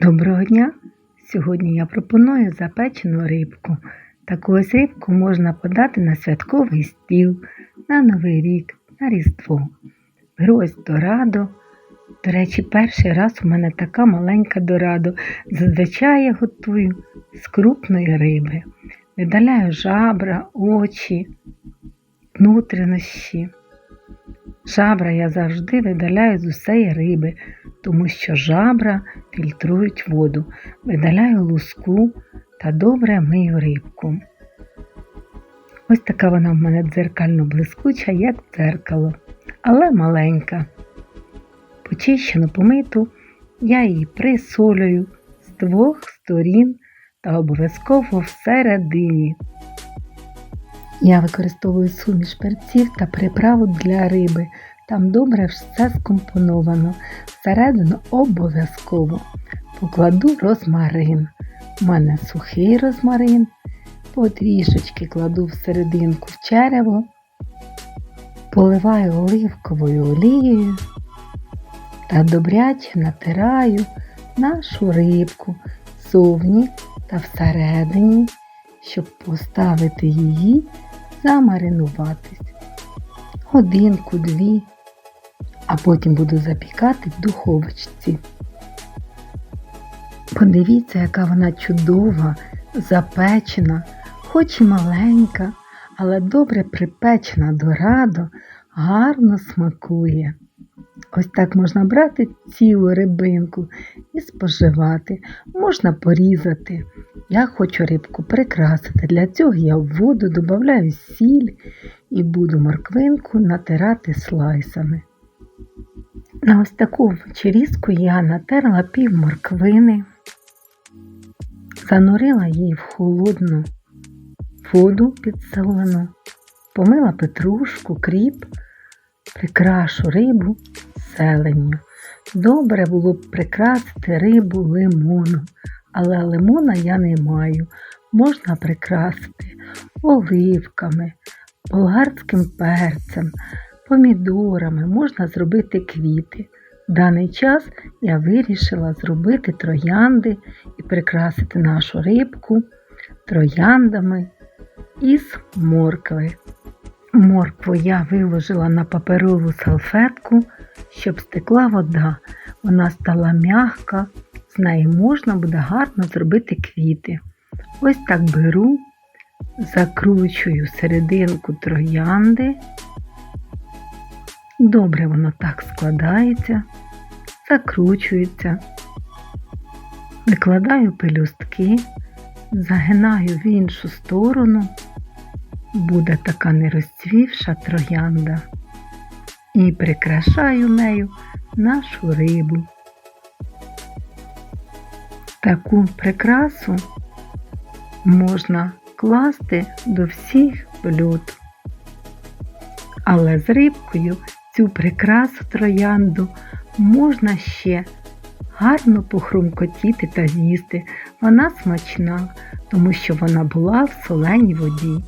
Доброго дня! Сьогодні я пропоную запечену рибку. Таку ось рибку можна подати на святковий стіл, на Новий рік, на Різдво. Беру дорадо. До речі, перший раз у мене така маленька дорадо. Зазвичай я готую з крупної риби. Видаляю жабра, очі, внутрішні. Жабра я завжди видаляю з усієї риби, тому що жабра фільтрують воду. Видаляю луску та добре мию рибку. Ось така вона в мене дзеркально блискуча, як дзеркало, але маленька. Почищену помиту я її присолюю з двох сторін та обов'язково всередині. Я використовую суміш перців та приправу для риби. Там добре все скомпоновано. Всередину обов'язково покладу розмарин. У мене сухий розмарин, потрішечки кладу всерединку в черево, поливаю оливковою олією та добряче натираю нашу рибку зовні та всередині, щоб поставити її замаринуватись. Годинку-дві, а потім буду запікати в духовочці. Подивіться, яка вона чудова, запечена, хоч і маленька, але добре припечена до раду, гарно смакує. Ось так можна брати цілу рибинку і споживати, можна порізати. Я хочу рибку прикрасити. Для цього я в воду додаю сіль і буду морквинку натирати слайсами. На ось таку вечерізку я натерла пів морквини, занурила її в холодну воду підсолену, помила петрушку, кріп, прикрашу рибу зеленню. Добре було б прикрасити рибу лимоном, але лимона я не маю. Можна прикрасити оливками, болгарським перцем, помідорами, можна зробити квіти. В даний час я вирішила зробити троянди і прикрасити нашу рибку трояндами із моркви. Моркву я виложила на паперову салфетку, щоб стекла вода. Вона стала м'яка, з неї можна буде гарно зробити квіти. Ось так беру, закручую серединку троянди. Добре воно так складається, закручується, викладаю пелюстки, загинаю в іншу сторону, буде така нерозцвівша троянда. І прикрашаю нею нашу рибу. Таку прикрасу можна класти до всіх блюд. Але з рибкою цю прикрасу троянду можна ще гарно похрумкотіти та з'їсти. Вона смачна, тому що вона була в соленій воді.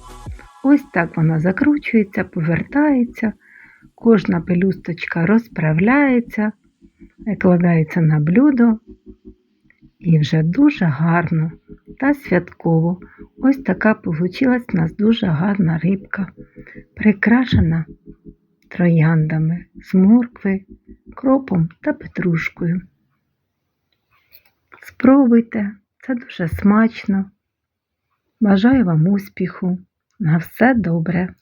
Ось так вона закручується, повертається, кожна пелюсточка розправляється, викладається на блюдо. І вже дуже гарно та святково. Ось така получилась у нас дуже гарна рибка, прикрашена трояндами з моркви, кропом та петрушкою. Спробуйте, це дуже смачно. Бажаю вам успіху. На все добре!